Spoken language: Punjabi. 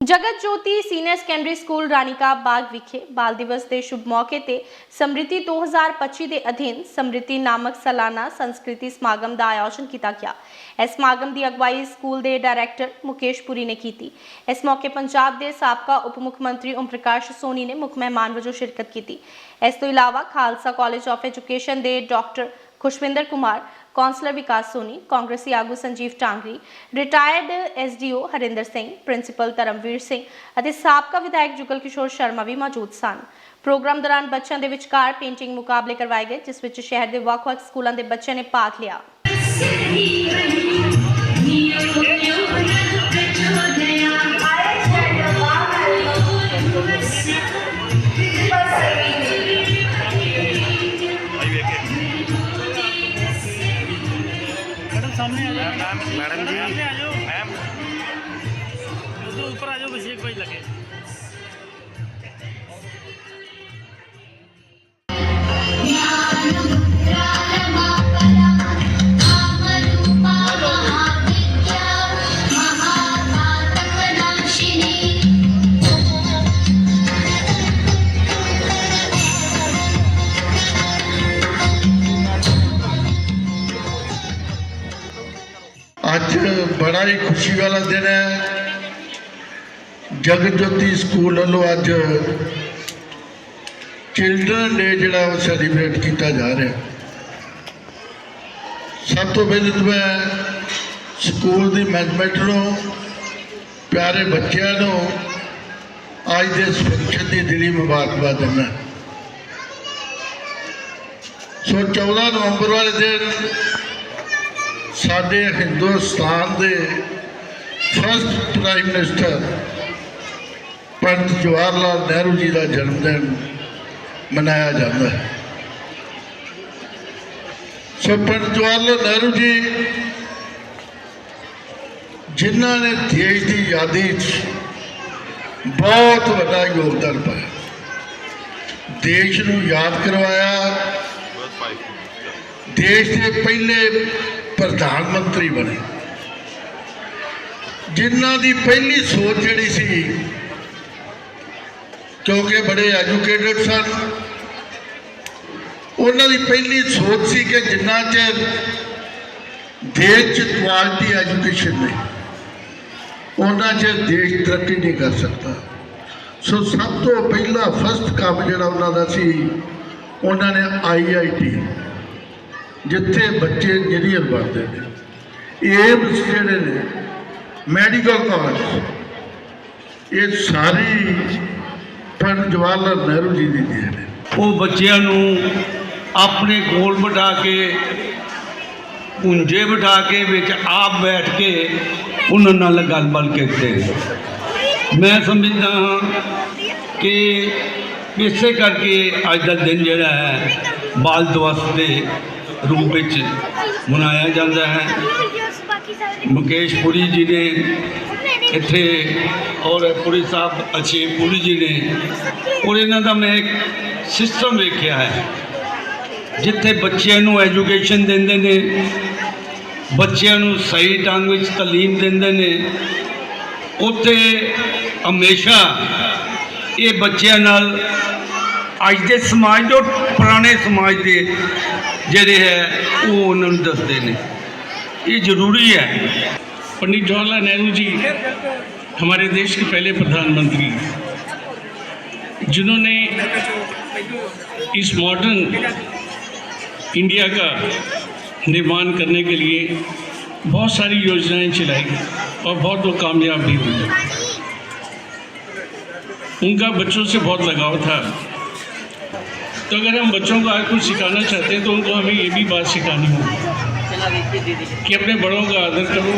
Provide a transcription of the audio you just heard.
Jagat Jyoti senior secondary school Ranika Bagh ਵਿਖੇ ਬਾਲ ਦਿਵਸ ਦੇ ਸ਼ੁਭ ਮੌਕੇ ਤੇ ਸਮ੍ਰਿਤੀ 2025 ਦੇ ਅਧੀਨ ਸਮ੍ਰਿਤੀ ਨਾਮਕ ਸਾਲਾਨਾ ਸੰਸਕ੍ਰਿਤੀ ਸਮਾਗਮ ਦਾ ਆਯੋਜਨ ਕੀਤਾ ਗਿਆ। ਇਸ ਸਮਾਗਮ ਦੀ ਅਗਵਾਈ ਸਕੂਲ ਦੇ ਡਾਇਰੈਕਟਰ ਮੁਕੇਸ਼ ਪੁਰੀ ਨੇ ਕੀਤੀ। ਇਸ ਮੌਕੇ ਪੰਜਾਬ ਦੇ ਸਾਬਕਾ ਉਪ ਮੁੱਖ ਮੰਤਰੀ ਓਮ ਪ੍ਰਕਾਸ਼ ਸੋਨੀ ਨੇ ਮੁੱਖ ਮਹਿਮਾਨ ਵਜੋਂ ਸ਼ਿਰਕਤ ਕੀਤੀ। ਇਸ ਤੋਂ ਇਲਾਵਾ ਖਾਲਸਾ ਕਾਲਜ ਆਫ ਐਜੂਕੇਸ਼ਨ ਦੇ ਡਾਕਟਰ ਖੁਸ਼ਵਿੰਦਰ ਕੁਮਾਰ ਕੌਂਸਲਰ ਵਿਕਾਸ ਸੋਨੀ, ਕਾਂਗਰਸੀ ਆਗੂ Sanjeev Tangri retired SDO Harinder Singh principal Dharamvir Singh ਅਤੇ ਸਾਬਕਾ ਵਿਧਾਇਕ ਜੁਗਲ ਕਿਸ਼ੋਰ ਸ਼ਰਮਾ ਵੀ ਮੌਜੂਦ ਸਨ। ਪ੍ਰੋਗਰਾਮ ਦੌਰਾਨ ਬੱਚਿਆਂ ਦੇ ਵਿਚਕਾਰ ਪੇਂਟਿੰਗ ਮੁਕਾਬਲੇ ਕਰਵਾਏ ਗਏ, ਜਿਸ ਵਿੱਚ ਸ਼ਹਿਰ ਦੇ ਵੱਖ-ਵੱਖ ਸਕੂਲਾਂ ਦੇ ਬੱਚਿਆਂ ਨੇ ਭਾਗ ਲਿਆ। सामने आ जाओ मैम मैडम जी सामने आ जाओ मैम उधर ऊपर आ जाओ बस एक कोई लगे ਅੱਜ ਬੜਾ ਹੀ ਖੁਸ਼ੀ ਵਾਲਾ ਦਿਨ ਹੈ। ਜਗਤ ਜੋਤੀ ਸਕੂਲ ਵੱਲੋਂ ਅੱਜ ਚਿਲਡਰਨ ਡੇ ਜਿਹੜਾ ਉਹ ਸੈਲੀਬ੍ਰੇਟ ਕੀਤਾ ਜਾ ਰਿਹਾ ਸਭ ਤੋਂ ਪਹਿਲਾਂ ਤਾਂ ਮੈਂ ਸਕੂਲ ਦੀ ਮੈਨੇਜਮੈਂਟ ਨੂੰ, ਪਿਆਰੇ ਬੱਚਿਆਂ ਨੂੰ ਅੱਜ ਦੇ ਇਸ ਫੰਕਸ਼ਨ ਦੀ ਦਿਲੀ ਮੁਬਾਰਕਬਾਦ ਦਿੰਦਾ ਸੋ 14 ਨਵੰਬਰ ਵਾਲੇ ਦਿਨ ਸਾਡੇ ਹਿੰਦੁਸਤਾਨ ਦੇ first prime minister Pandit Jawahar Lal Nehru ji ਦਾ ਜਨਮ ਦਿਨ ਮਨਾਇਆ ਜਾਂਦਾ ਹੈ। ਸੋ ਪੰਡਤ ਜਵਾਹਰ ਲਾਲ ਨਹਿਰੂ ਜੀ, ਜਿਨ੍ਹਾਂ ਨੇ ਦੇਸ਼ ਦੀ ਆਜ਼ਾਦੀ 'ਚ ਬਹੁਤ ਵੱਡਾ ਯੋਗਦਾਨ ਪਾਇਆ, ਦੇਸ਼ ਨੂੰ ਯਾਦ ਕਰਵਾਇਆ ਦੇਸ਼ ਦੇ ਪਹਿਲੇ ਪ੍ਰਧਾਨ ਮੰਤਰੀ ਬਣੇ। ਜਿਨ੍ਹਾਂ ਦੀ ਪਹਿਲੀ ਸੋਚ ਜਿਹੜੀ ਸੀ, ਕਿਉਂਕਿ ਬੜੇ ਐਜੂਕੇਟਡ ਸਨ, ਉਹਨਾਂ ਦੀ ਪਹਿਲੀ ਸੋਚ ਸੀ ਕਿ ਜਿੰਨਾ ਚਿਰ ਦੇਸ਼ 'ਚ ਕੁਆਲਿਟੀ ਐਜੂਕੇਸ਼ਨ ਨਹੀਂ, ਉਹਨਾਂ ਚਿਰ ਦੇਸ਼ ਤਰੱਕੀ ਨਹੀਂ ਕਰ ਸਕਦਾ। ਸੋ ਸਭ ਤੋਂ ਪਹਿਲਾ ਫਸਟ ਕੰਮ ਜਿਹੜਾ ਉਹਨਾਂ ਦਾ ਸੀ ਉਹਨਾਂ ਨੇ ਆਈਆਈਟੀ ਜਿੱਥੇ ਬੱਚੇ ਇੰਜੀਨੀਅਰ ਬਣਦੇ ਨੇ। ਏਮਸ ਜਿਹੜੇ ਨੇ, ਮੈਡੀਕਲ ਕਾਲਜ, ਇਹ ਸਾਰੀ ਪੰਡਤ ਜਵਾਹਰ ਲਾਲ ਨਹਿਰੂ ਜੀ ਦੀ ਦੇਣ ਹੈ ਉਹ ਬੱਚਿਆਂ ਨੂੰ ਆਪਣੇ ਕੋਲ ਬਿਠਾ ਕੇ, ਪੁੰਜੇ ਬਿਠਾ ਕੇ, ਵਿੱਚ ਆਪ ਬੈਠ ਕੇ ਉਹਨਾਂ ਨਾਲ ਗੱਲਬਾਤ ਕਰਦੇ ਮੈਂ ਸਮਝਦਾ ਹਾਂ ਕਿ ਇਸੇ ਕਰਕੇ ਅੱਜ ਦਾ ਦਿਨ ਜਿਹੜਾ ਹੈ, ਬਾਲ ਦਿਵਸ ਦੇ ਰੂਪ ਵਿੱਚ ਮਨਾਇਆ ਜਾਂਦਾ ਹੈ। ਮੁਕੇਸ਼ ਪੁਰੀ ਜੀ ਨੇ ਇੱਥੇ ਔਰ ਪੁਰੀ ਸਾਹਿਬ ਅਛੇ ਪੁਰੀ ਜੀ ਨੇ ਔਰ ਇਹਨਾਂ ਦਾ ਮੈਂ ਇੱਕ ਸਿਸਟਮ ਵੇਖਿਆ ਹੈ, ਜਿੱਥੇ ਬੱਚਿਆਂ ਨੂੰ ਐਜੂਕੇਸ਼ਨ ਦਿੰਦੇ ਨੇ, ਬੱਚਿਆਂ ਨੂੰ ਸਹੀ ਢੰਗ ਵਿੱਚ ਤਾਲੀਮ ਦਿੰਦੇ ਨੇ, ਉੱਥੇ ਹਮੇਸ਼ਾ ਇਹ ਬੱਚਿਆਂ ਨਾਲ ਅੱਜ ਦੇ ਸਮਾਜ ਤੋਂ ਪੁਰਾਣੇ ਸਮਾਜ ਦੇ ਜਿਹੜੇ ਹੈ ਉਹ ਉਹਨਾਂ ਨੂੰ ਦੱਸਦੇ ਨੇ ਇਹ ਜ਼ਰੂਰੀ ਹੈ पंडित जवाहरलाल नेहरू जी हमारे देश के पहले प्रधानमंत्री जिन्होंने इस मॉडर्न इंडिया का निर्माण करने के लिए बहुत सारी योजनाएं चलाई और बहुत लोग कामयाब भी हुए उनका बच्चों से बहुत लगाव था। तो अगर हम बच्चों को आज कुछ सिखाना चाहते हैं तो उनको हमें ये भी बात सिखानी होगी कि अपने बड़ों का आदर करो।